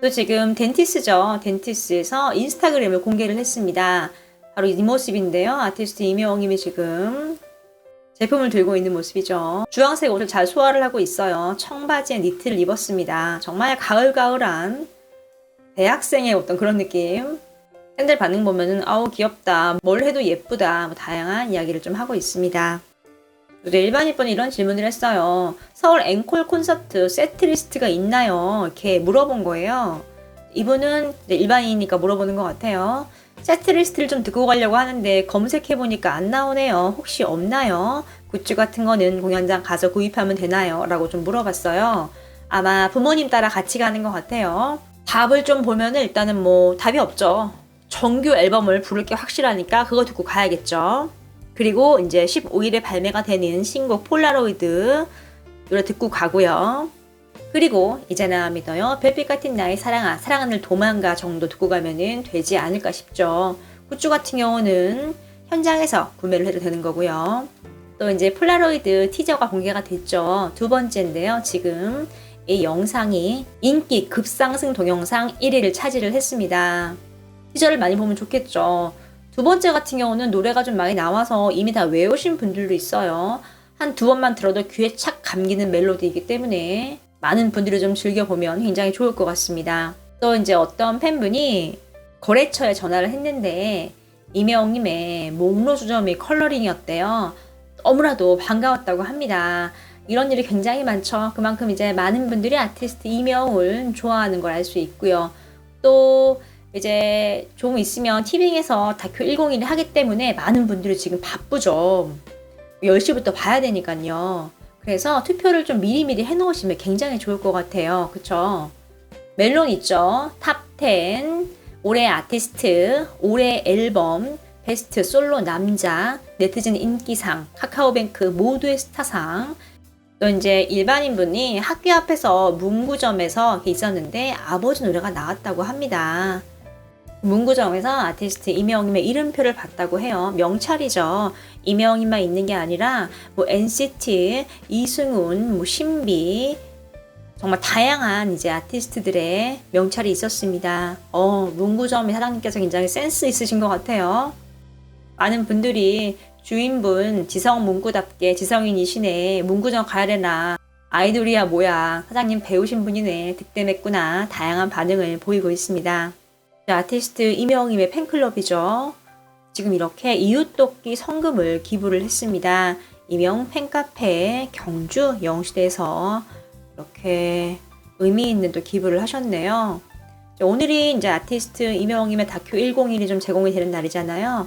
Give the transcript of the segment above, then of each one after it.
또 지금 덴티스죠. 덴티스에서 인스타그램을 공개를 했습니다. 바로 이 모습인데요. 아티스트 이명님이 지금 제품을 들고 있는 모습이죠. 주황색 옷을 잘 소화를 하고 있어요. 청바지에 니트를 입었습니다. 정말 가을가을한 대학생의 어떤 그런 느낌. 팬들 반응 보면은 아우 귀엽다. 뭘 해도 예쁘다. 뭐 다양한 이야기를 좀 하고 있습니다. 또 일반인 분이 이런 질문을 했어요. 서울 앵콜 콘서트 세트리스트가 있나요? 이렇게 물어본 거예요. 이분은 일반인이니까 물어보는 것 같아요. 세트리스트를 좀 듣고 가려고 하는데 검색해보니까 안 나오네요. 혹시 없나요? 굿즈 같은 거는 공연장 가서 구입하면 되나요? 라고 좀 물어봤어요. 아마 부모님 따라 같이 가는 것 같아요. 답을 좀 보면은 일단은 뭐 답이 없죠. 정규 앨범을 부를 게 확실하니까 그거 듣고 가야겠죠. 그리고 이제 15일에 발매가 되는 신곡 폴라로이드 노래 듣고 가고요. 그리고 이제나 믿어요. 별빛 같은 나의 사랑아, 사랑하늘 도망가 정도 듣고 가면은 되지 않을까 싶죠. 굿즈 같은 경우는 현장에서 구매를 해도 되는 거고요. 또 이제 폴라로이드 티저가 공개가 됐죠. 두 번째인데요. 지금 이 영상이 인기 급상승 동영상 1위를 차지를 했습니다. 티저를 많이 보면 좋겠죠. 두 번째 같은 경우는 노래가 좀 많이 나와서 이미 다 외우신 분들도 있어요. 한 두 번만 들어도 귀에 착 감기는 멜로디이기 때문에 많은 분들이 좀 즐겨보면 굉장히 좋을 것 같습니다. 또 이제 어떤 팬분이 거래처에 전화를 했는데 이명님의 목로 주점이 컬러링이었대요. 너무나도 반가웠다고 합니다. 이런 일이 굉장히 많죠. 그만큼 이제 많은 분들이 아티스트 이명을 좋아하는 걸 알 수 있고요. 또 이제 좀 있으면 티빙에서 다큐 101을 하기 때문에 많은 분들이 지금 바쁘죠. 10시부터 봐야 되니까요. 그래서 투표를 좀 미리미리 해 놓으시면 굉장히 좋을 것 같아요. 그쵸? 멜론 있죠? 탑10, 올해 아티스트, 올해 앨범, 베스트 솔로 남자, 네티즌 인기상, 카카오뱅크 모두의 스타상, 또 이제 일반인 분이 학교 앞에서 문구점에서 있었는데 아버지 노래가 나왔다고 합니다. 문구점에서 아티스트 이명님의 이름표를 봤다고 해요. 명찰이죠. 이명님만 있는 게 아니라 뭐 NCT, 이승훈, 뭐 신비 정말 다양한 이제 아티스트들의 명찰이 있었습니다. 어, 문구점 사장님께서 굉장히 센스 있으신 것 같아요. 많은 분들이 주인분 지성 문구답게 지성인이시네 문구점 가야 되나 아이돌이야 뭐야 사장님 배우신 분이네 득템했구나 다양한 반응을 보이고 있습니다. 아티스트 이명임의 팬클럽이죠. 지금 이렇게 이웃돕기 성금을 기부를 했습니다. 이명 팬카페 경주 영시대에서 이렇게 의미 있는 또 기부를 하셨네요. 오늘이 이제 아티스트 이명임의 다큐 101이 좀 제공이 되는 날이잖아요.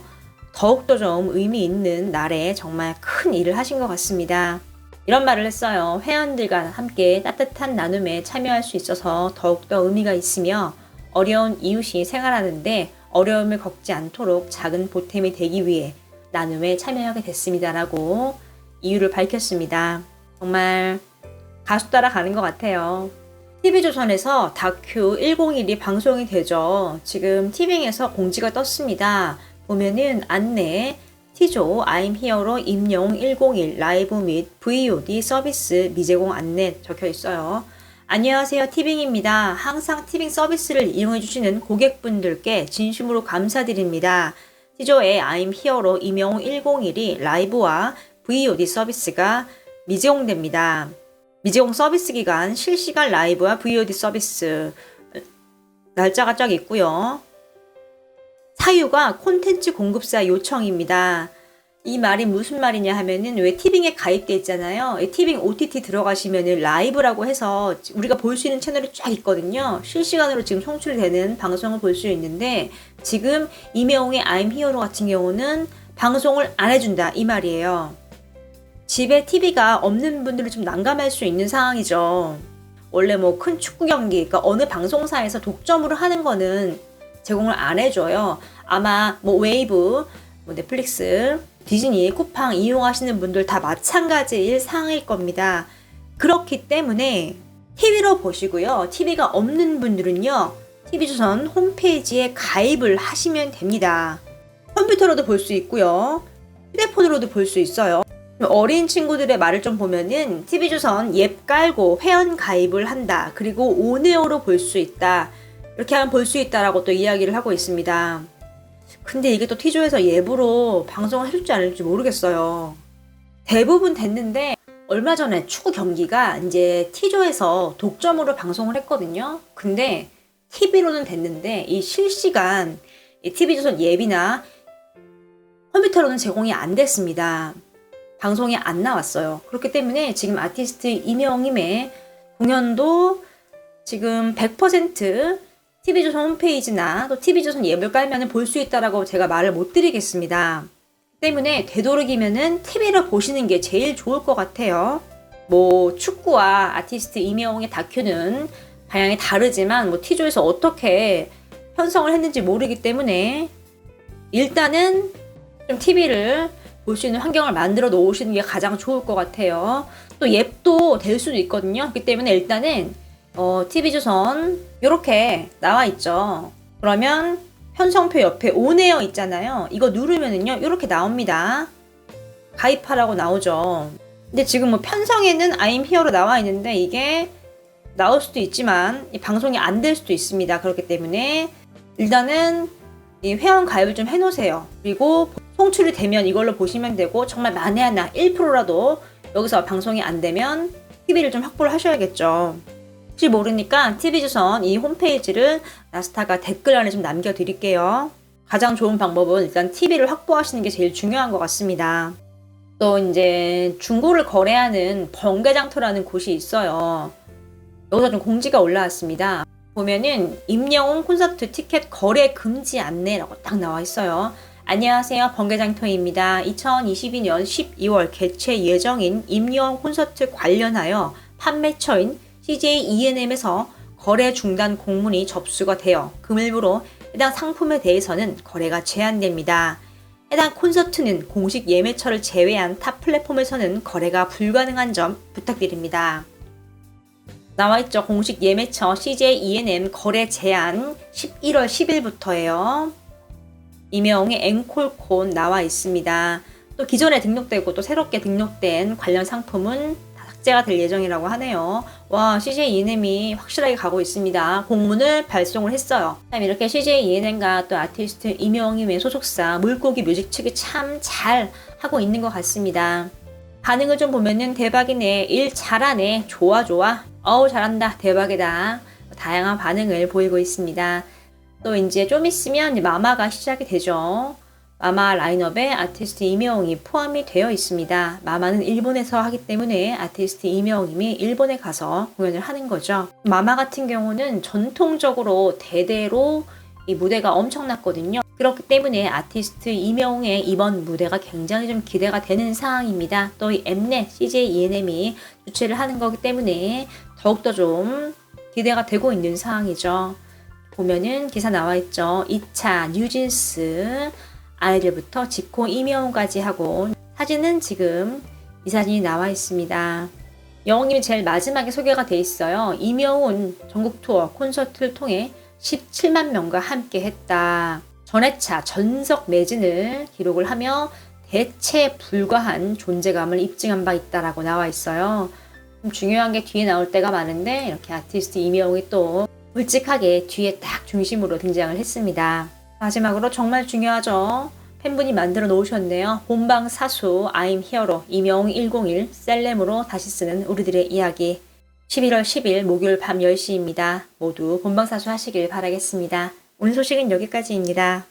더욱더 좀 의미 있는 날에 정말 큰 일을 하신 것 같습니다. 이런 말을 했어요. 회원들과 함께 따뜻한 나눔에 참여할 수 있어서 더욱더 의미가 있으며 어려운 이웃이 생활하는데 어려움을 겪지 않도록 작은 보탬이 되기 위해 나눔에 참여하게 됐습니다라고 이유를 밝혔습니다. 정말 가수 따라가는 것 같아요. TV조선에서 다큐 101이 방송이 되죠. 지금 티빙에서 공지가 떴습니다. 보면은 안내 T조 I'm Here로 임용 101 라이브 및 VOD 서비스 미제공 안내 적혀 있어요. 안녕하세요. 티빙입니다. 항상 티빙 서비스를 이용해주시는 고객분들께 진심으로 감사드립니다. T조의 I'm Here로 임용 101이 라이브와 VOD 서비스가 미제공됩니다. 미제공 서비스 기간 실시간 라이브와 VOD 서비스 날짜가 쫙 있고요. 사유가 콘텐츠 공급사 요청입니다. 이 말이 무슨 말이냐 하면은 왜 티빙에 가입돼 있잖아요. 티빙 OTT 들어가시면은 라이브라고 해서 우리가 볼 수 있는 채널이 쫙 있거든요. 실시간으로 지금 송출되는 방송을 볼 수 있는데 지금 이명웅의 I'm Hero 같은 경우는 방송을 안 해준다 이 말이에요. 집에 TV가 없는 분들이 좀 난감할 수 있는 상황이죠. 원래 뭐 큰 축구 경기, 그러니까 어느 방송사에서 독점으로 하는 거는 제공을 안 해줘요. 아마 뭐 웨이브, 뭐 넷플릭스, 디즈니, 쿠팡 이용하시는 분들 다 마찬가지 일 상황일 겁니다. 그렇기 때문에 TV로 보시고요. TV가 없는 분들은요. TV조선 홈페이지에 가입을 하시면 됩니다. 컴퓨터로도 볼 수 있고요. 휴대폰으로도 볼 수 있어요. 어린 친구들의 말을 좀 보면은 TV조선 앱 깔고 회원 가입을 한다. 그리고 온에어로 볼 수 있다. 이렇게 하면 볼 수 있다라고 또 이야기를 하고 있습니다. 근데 이게 또 티조에서 예부로 방송을 해줄지 안 해줄지 모르겠어요. 대부분 됐는데 얼마 전에 축구 경기가 이제 티조에서 독점으로 방송을 했거든요. 근데 TV로는 됐는데 이 실시간 TV조선 예비나 컴퓨터로는 제공이 안 됐습니다. 방송이 안 나왔어요. 그렇기 때문에 지금 아티스트 이명임의 공연도 지금 100% TV조선 홈페이지나 또 TV조선 예불 깔면 볼수 있다라고 제가 말을 못 드리겠습니다. 때문에 되도록이면은 TV를 보시는 게 제일 좋을 것 같아요. 뭐 축구와 아티스트 이명웅의 다큐는 방향이 다르지만 뭐 T조에서 어떻게 편성을 했는지 모르기 때문에 일단은 좀 TV를 볼 수 있는 환경을 만들어 놓으시는 게 가장 좋을 것 같아요. 또 앱도 될 수도 있거든요. 그렇기 때문에 일단은 어, TV조선 이렇게 나와 있죠. 그러면 편성표 옆에 온에어 있잖아요. 이거 누르면은요, 이렇게 나옵니다. 가입하라고 나오죠. 근데 지금 뭐 편성에는 I'm here로 나와 있는데 이게 나올 수도 있지만 이 방송이 안 될 수도 있습니다. 그렇기 때문에 일단은 이 회원 가입을 좀 해놓으세요. 그리고 송출이 되면 이걸로 보시면 되고 정말 만에 하나 1%라도 여기서 방송이 안 되면 TV를 좀 확보를 하셔야겠죠. 혹시 모르니까 TV조선 이 홈페이지를 나스타가 댓글 안에 좀 남겨드릴게요. 가장 좋은 방법은 일단 TV를 확보하시는 게 제일 중요한 것 같습니다. 또 이제 중고를 거래하는 번개장터라는 곳이 있어요. 여기서 좀 공지가 올라왔습니다. 보면은 임영웅 콘서트 티켓 거래 금지 안내라고 딱 나와 있어요. 안녕하세요. 번개장터입니다. 2022년 12월 개최 예정인 임영웅 콘서트 관련하여 판매처인 CJ ENM에서 거래 중단 공문이 접수가 되어 금일부로 해당 상품에 대해서는 거래가 제한됩니다. 해당 콘서트는 공식 예매처를 제외한 타 플랫폼에서는 거래가 불가능한 점 부탁드립니다. 나와 있죠. 공식 예매처 CJ ENM 거래 제한 11월 10일부터예요. 이명의 앵콜콘 나와 있습니다. 또 기존에 등록되고 또 새롭게 등록된 관련 상품은 다 삭제가 될 예정이라고 하네요. 와, CJ ENM이 확실하게 가고 있습니다. 공문을 발송을 했어요. 참 이렇게 CJ ENM과 또 아티스트 이명임의 소속사 물고기 뮤직 측이 참 잘 하고 있는 것 같습니다. 반응을 좀 보면은 대박이네, 일 잘하네, 좋아 좋아, 어우 잘한다, 대박이다. 다양한 반응을 보이고 있습니다. 또 이제 좀 있으면 마마가 시작이 되죠. 마마 라인업에 아티스트 이명웅이 포함이 되어 있습니다. 마마는 일본에서 하기 때문에 아티스트 이명웅이 일본에 가서 공연을 하는 거죠. 마마 같은 경우는 전통적으로 대대로 이 무대가 엄청났거든요. 그렇기 때문에 아티스트 이명웅의 이번 무대가 굉장히 좀 기대가 되는 상황입니다. 또 이 엠넷 CJ ENM이 주최를 하는 거기 때문에 더욱더 좀 기대가 되고 있는 상황이죠. 보면은 기사 나와 있죠. 2차 뉴진스 아이들부터 지코 이명웅까지 하고 사진은 지금 이 사진이 나와 있습니다. 영웅님이 제일 마지막에 소개가 돼 있어요. 이명훈 전국 투어 콘서트를 통해 17만 명과 함께 했다. 전회차 전석 매진을 기록을 하며 대체 불과한 존재감을 입증한 바 있다라고 나와 있어요. 좀 중요한 게 뒤에 나올 때가 많은데 이렇게 아티스트 이명웅이 또 굵직하게 뒤에 딱 중심으로 등장을 했습니다. 마지막으로 정말 중요하죠. 팬분이 만들어 놓으셨네요. 본방 사수 I'm Here로 이명웅 101 셀렘으로 다시 쓰는 우리들의 이야기 11월 10일 목요일 밤 10시입니다. 모두 본방 사수 하시길 바라겠습니다. 오늘 소식은 여기까지입니다.